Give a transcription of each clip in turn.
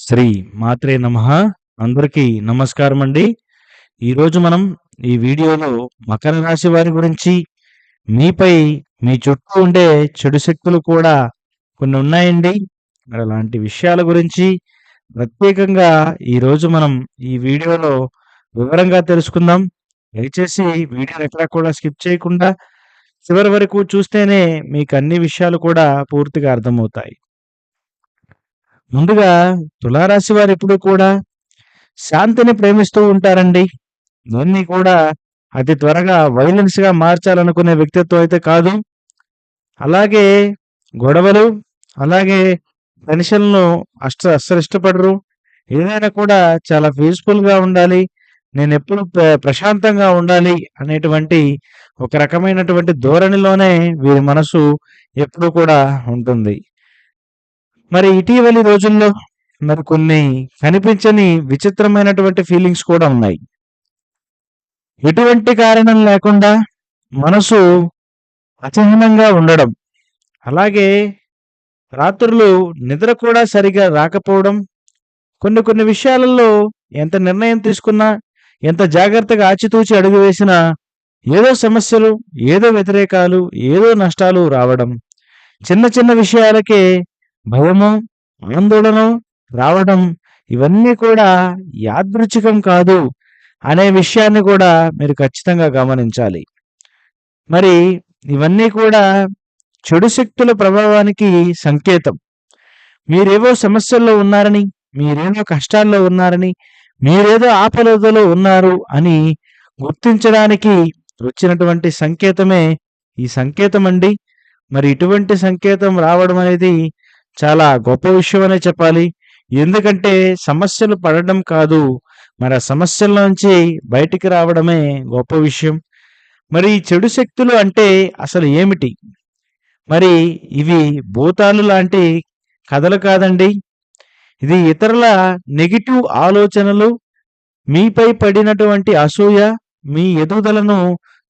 శ్రీ మాత్రే నమ. అందరికీ నమస్కారం అండి ఈరోజు మనం ఈ వీడియోలో మకర రాశి వారి గురించి మీపై మీ చుట్టూ ఉండే చెడు శక్తులు కూడా కొన్ని ఉన్నాయండి. మరి అలాంటి విషయాల గురించి ప్రత్యేకంగా ఈరోజు మనం ఈ వీడియోలో వివరంగా తెలుసుకుందాం. దయచేసి వీడియోని ఎక్కడా కూడా స్కిప్ చేయకుండా చివరి వరకు చూస్తేనే మీకు అన్ని విషయాలు కూడా పూర్తిగా అర్థమవుతాయి. ముందుగా తులారాశి వారు ఎప్పుడు కూడా శాంతిని ప్రేమిస్తూ ఉంటారండి. దాన్ని కూడా అతి త్వరగా వైలెన్స్గా మార్చాలనుకునే వ్యక్తిత్వం అయితే కాదు. అలాగే గొడవలు అలాగే టెన్షన్లు అష్ట అస్సలు ఇష్టపడరు ఏదైనా కూడా చాలా పీస్ఫుల్గా ఉండాలి. నేను ఎప్పుడు ప్ర- ప్రశాంతంగా ఉండాలి అనేటువంటి ఒక రకమైనటువంటి ధోరణిలోనే వీరి మనసు ఎప్పుడు కూడా ఉంటుంది. మరి ఇటీవలి రోజుల్లో మరి కొన్ని కనిపించని విచిత్రమైనటువంటి ఫీలింగ్స్ కూడా ఉన్నాయి. ఎటువంటి కారణం లేకుండా మనసు అచహనంగా ఉండడం అలాగే రాత్రులు నిద్ర కూడా సరిగా రాకపోవడం కొన్ని కొన్ని విషయాలలో ఎంత నిర్ణయం తీసుకున్నా ఎంత జాగ్రత్తగా ఆచితూచి అడుగు వేసినా ఏదో సమస్యలు ఏదో వ్యతిరేకాలు ఏదో నష్టాలు రావడం చిన్న చిన్న విషయాలకే భయము ఆందోళన రావడం ఇవన్నీ కూడా యాదృచ్ఛికం కాదు అనే విషయాన్ని కూడా మీరు ఖచ్చితంగా గమనించాలి. మరి ఇవన్నీ కూడా చెడు శక్తుల ప్రభావానికి సంకేతం. మీరేవో సమస్యల్లో ఉన్నారని మీరేమో కష్టాల్లో ఉన్నారని మీరేదో ఆపదలో ఉన్నారు అని గుర్తించడానికి వచ్చినటువంటి సంకేతమే ఈ సంకేతం అండి మరి ఇటువంటి సంకేతం రావడం అనేది చాలా గొప్ప విషయం అనే చెప్పాలి. ఎందుకంటే సమస్యలు పడడం కాదు మరి ఆ సమస్యల నుంచి బయటికి రావడమే గొప్ప విషయం. మరి చెడు శక్తులు అంటే అసలు ఏమిటి? మరి ఇవి భూతాలు లాంటి కథలు కాదండి. ఇది ఇతరుల నెగిటివ్ ఆలోచనలు మీపై పడినటువంటి అసూయ మీ ఎదుగుదలను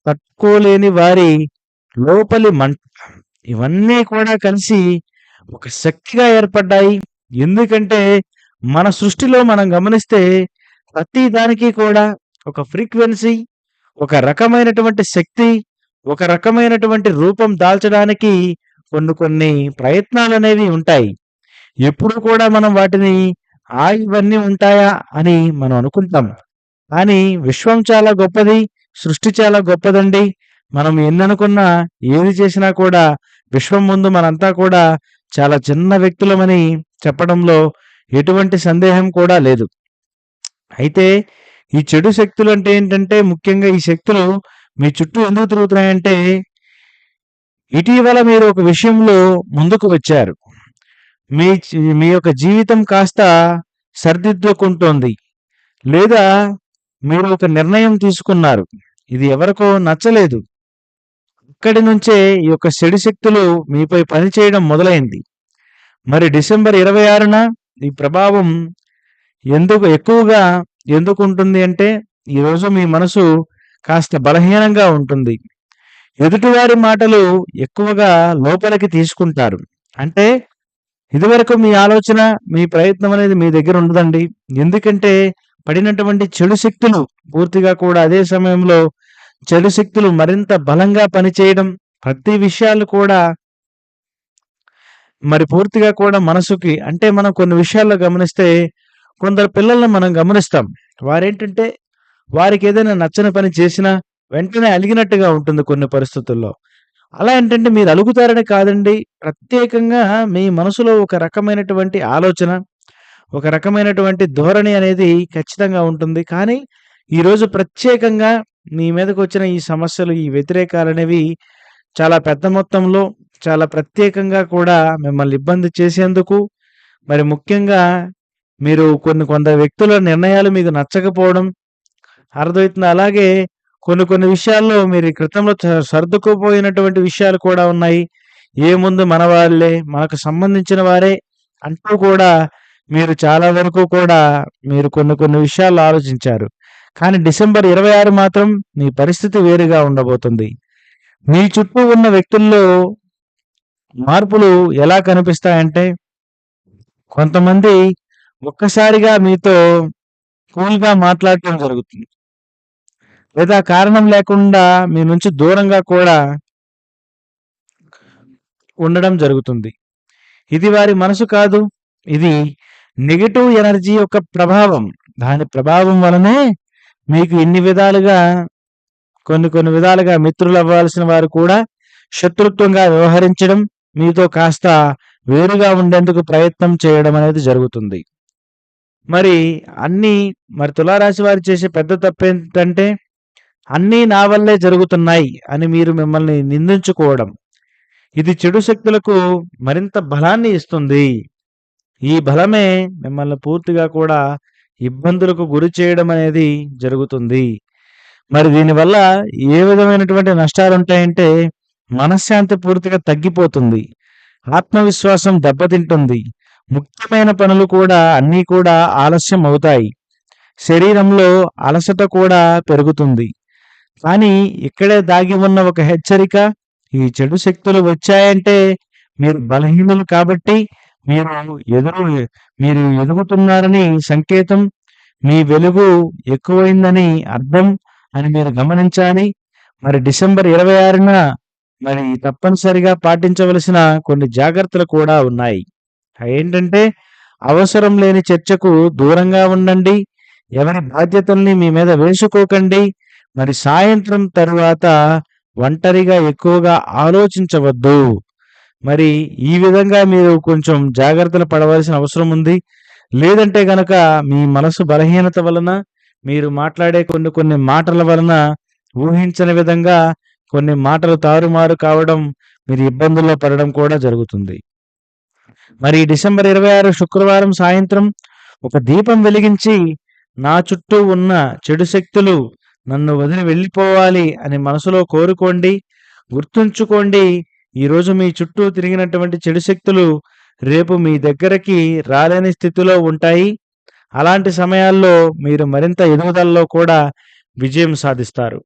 తట్టుకోలేని వారి లోపలి మంట ఇవన్నీ కూడా కలిసి ఒక శక్తిగా ఏర్పడ్డాయి. ఎందుకంటే మన సృష్టిలో మనం గమనిస్తే ప్రతి దానికి కూడా ఒక ఫ్రీక్వెన్సీ ఒక రకమైనటువంటి శక్తి ఒక రకమైనటువంటి రూపం దాల్చడానికి కొన్ని కొన్ని ప్రయత్నాలు అనేవి ఉంటాయి. ఎప్పుడు కూడా మనం వాటిని ఆ ఇవన్నీ ఉంటాయా? అని మనం అనుకుంటాం. కానీ విశ్వం చాలా గొప్పది సృష్టి చాలా గొప్పదండి. మనం ఎన్ననుకున్నా ఏది చేసినా కూడా విశ్వం ముందు మనంతా కూడా చాలా చిన్న వ్యక్తులమని చెప్పడంలో ఎటువంటి సందేహం కూడా లేదు. అయితే ఈ చెడు శక్తులు అంటే ఏంటంటే ముఖ్యంగా ఈ శక్తులు మీ చుట్టూ ఎందుకు తిరుగుతున్నాయంటే ఇటీవల మీరు ఒక విషయంలో ముందుకు వచ్చారు. మీ మీ యొక్క జీవితం కాస్త సరిదిద్దుకుంటోంది. లేదా మీరు ఒక నిర్ణయం తీసుకున్నారు. ఇది ఎవరికో నచ్చలేదు. ఇక్కడి నుంచే ఈ యొక్క చెడు శక్తులు మీపై పనిచేయడం మొదలైంది. మరి డిసెంబర్ ఇరవై ఆరున ఈ ప్రభావం ఎందుకు ఎక్కువగా ఎందుకు ఉంటుంది అంటే ఈరోజు మీ మనసు కాస్త బలహీనంగా ఉంటుంది. ఎదుటివారి మాటలు ఎక్కువగా లోపలికి తీసుకుంటారు. అంటే ఇదివరకు మీ ఆలోచన మీ ప్రయత్నం అనేది మీ దగ్గర ఉండదండి. ఎందుకంటే పడినటువంటి చెడు శక్తులు పూర్తిగా కూడా అదే సమయంలో చెడు శక్తులు మరింత బలంగా పనిచేయడం ప్రతి విషయాలు కూడా మరి పూర్తిగా కూడా మనసుకి అంటే మనం కొన్ని విషయాల్లో గమనిస్తే కొందరు పిల్లల్ని మనం గమనిస్తాం. వారేంటంటే వారికి ఏదైనా నచ్చని పని చేసినా వెంటనే అలిగినట్టుగా ఉంటుంది కొన్ని పరిస్థితుల్లో. అలా ఏంటంటే మీరు అలుగుతారని కాదండి. ప్రత్యేకంగా మీ మనసులో ఒక రకమైనటువంటి ఆలోచన ఒక రకమైనటువంటి ధోరణి అనేది ఖచ్చితంగా ఉంటుంది. కానీ ఈరోజు ప్రత్యేకంగా మీ మీదకి వచ్చిన ఈ సమస్యలు ఈ వ్యతిరేకాలు అనేవి చాలా పెద్ద మొత్తంలో చాలా ప్రత్యేకంగా కూడా మిమ్మల్ని ఇబ్బంది చేసేందుకు మరి ముఖ్యంగా మీరు కొన్ని కొందరు వ్యక్తుల నిర్ణయాలు మీకు నచ్చకపోవడం అర్థమవుతుంది. అలాగే కొన్ని కొన్ని విషయాల్లో మీరు క్రితంలో సర్దుకుపోయినటువంటి విషయాలు కూడా ఉన్నాయి. ఏముంది మన వాళ్ళే మనకు సంబంధించిన వారే అంటూ కూడా మీరు చాలా వరకు కూడా మీరు కొన్ని కొన్ని విషయాలు ఆలోచించారు. కానీ డిసెంబర్ ఇరవై ఆరు మాత్రం మీ పరిస్థితి వేరుగా ఉండబోతుంది మీ చుట్టూ ఉన్న వ్యక్తుల్లో మార్పులు ఎలా కనిపిస్తాయంటే కొంతమంది ఒక్కసారిగా మీతో కూల్‌గా మాట్లాడటం జరుగుతుంది. లేదా కారణం లేకుండా మీ నుంచి దూరంగా కూడా ఉండడం జరుగుతుంది. ఇది వారి మనసు కాదు. ఇది నెగిటివ్ ఎనర్జీ యొక్క ప్రభావం. దాని ప్రభావం వలనే మీకు ఇన్ని విధాలుగా కొన్ని కొన్ని విధాలుగా మిత్రులు అవ్వాల్సిన వారు కూడా శత్రుత్వంగా వ్యవహరించడం, మీతో కాస్త వేరుగా ఉండేందుకు ప్రయత్నం చేయడం అనేది జరుగుతుంది. మరి అన్నీ మరి తులారాశి వారు చేసే పెద్ద తప్పేంటంటే అన్నీ నా వల్లే జరుగుతున్నాయి అని మీరు మిమ్మల్ని నిందించుకోవడం. ఇది చెడు శక్తులకు మరింత బలాన్ని ఇస్తుంది. ఈ బలమే మిమ్మల్ని పూర్తిగా కూడా ఇబ్బందులకు గురి చేయడం అనేది జరుగుతుంది. మరి దీనివల్ల ఏ విధమైనటువంటి నష్టాలు ఉంటాయంటే మనశ్శాంతి పూర్తిగా తగ్గిపోతుంది. ఆత్మవిశ్వాసం దెబ్బతింటుంది. ముఖ్యమైన పనులు కూడా అన్నీ కూడా ఆలస్యం అవుతాయి. శరీరంలో అలసట కూడా పెరుగుతుంది. కానీ ఇక్కడే దాగి ఉన్న ఒక హెచ్చరిక ఈ చెడు శక్తులు వచ్చాయంటే మీరు బలహీనులు కాబట్టి మీరు ఎదురు మీరు ఎదుగుతున్నారని సంకేతం. మీ వెలుగు ఎక్కువైందని అర్థం అని మీరు గమనించాలి. మరి డిసెంబర్ 26న మరి తప్పనిసరిగా పాటించవలసిన కొన్ని జాగ్రత్తలు కూడా ఉన్నాయి. ఏంటంటే అవసరం లేని చర్చకు దూరంగా ఉండండి. ఎవరి బాధ్యతల్ని మీ మీద వేసుకోకండి. మరి సాయంత్రం తరువాత ఒంటరిగా ఎక్కువగా ఆలోచించవద్దు. మరి ఈ విధంగా మీరు కొంచెం జాగ్రత్తలు పడవలసిన అవసరం ఉంది. లేదంటే గనక మీ మనసు బలహీనత వలన మీరు మాట్లాడే కొన్ని కొన్ని మాటల వలన ఊహించని విధంగా కొన్ని మాటలు తారుమారు కావడం, మీరు ఇబ్బందుల్లో పడడం కూడా జరుగుతుంది. మరి డిసెంబర్ 26 శుక్రవారం సాయంత్రం ఒక దీపం వెలిగించి నా చుట్టూ ఉన్న చెడు శక్తులు నన్ను వదిలి వెళ్ళిపోవాలి అని మనసులో కోరుకోండి. గుర్తుంచుకోండి ఈరోజు మీ చుట్టూ తిరిగినటువంటి చెడు శక్తులు రేపు మీ దగ్గరకి రాలేని స్థితిలో ఉంటాయి. అలాంటి సమయాల్లో మీరు మరింత ఎదుగుదలలో కూడా విజయం సాధిస్తారు.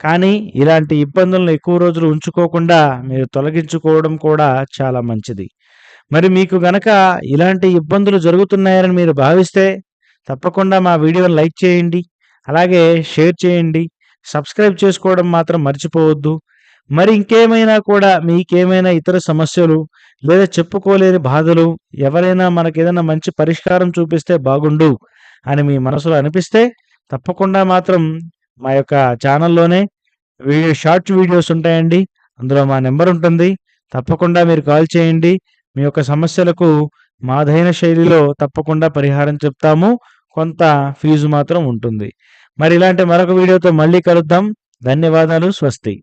కానీ ఇలాంటి ఇబ్బందులను ఎక్కువ రోజులు ఉంచుకోకుండా మీరు తొలగించుకోవడం కూడా చాలా మంచిది. మరి మీకు గనక ఇలాంటి ఇబ్బందులు జరుగుతున్నాయని మీరు భావిస్తే తప్పకుండా మా వీడియోని లైక్ చేయండి. అలాగే షేర్ చేయండి. సబ్స్క్రైబ్ చేసుకోవడం మాత్రం మర్చిపోవద్దు. మరి ఇంకేమైనా కూడా మీకేమైనా ఇతర సమస్యలు లేదా చెప్పుకోలేని బాధలు ఎవరైనా మనకేదైనా మంచి పరిష్కారం చూపిస్తే బాగుండు అని మీ మనసులో అనిపిస్తే తప్పకుండా మాత్రం మా యొక్క ఛానల్‌లోనే వీడియో షార్ట్స్ వీడియోస్ ఉంటాయండి. అందులో మా నెంబర్ ఉంటుంది. తప్పకుండా మీరు కాల్ చేయండి. మీ యొక్క సమస్యలకు మాదైన శైలిలో తప్పకుండా పరిహారం చెప్తాము. కొంత ఫీజు మాత్రం ఉంటుంది. మరి ఇలాంటి మరొక వీడియోతో మళ్ళీ కలుద్దాం. ధన్యవాదాలు. స్వస్తి.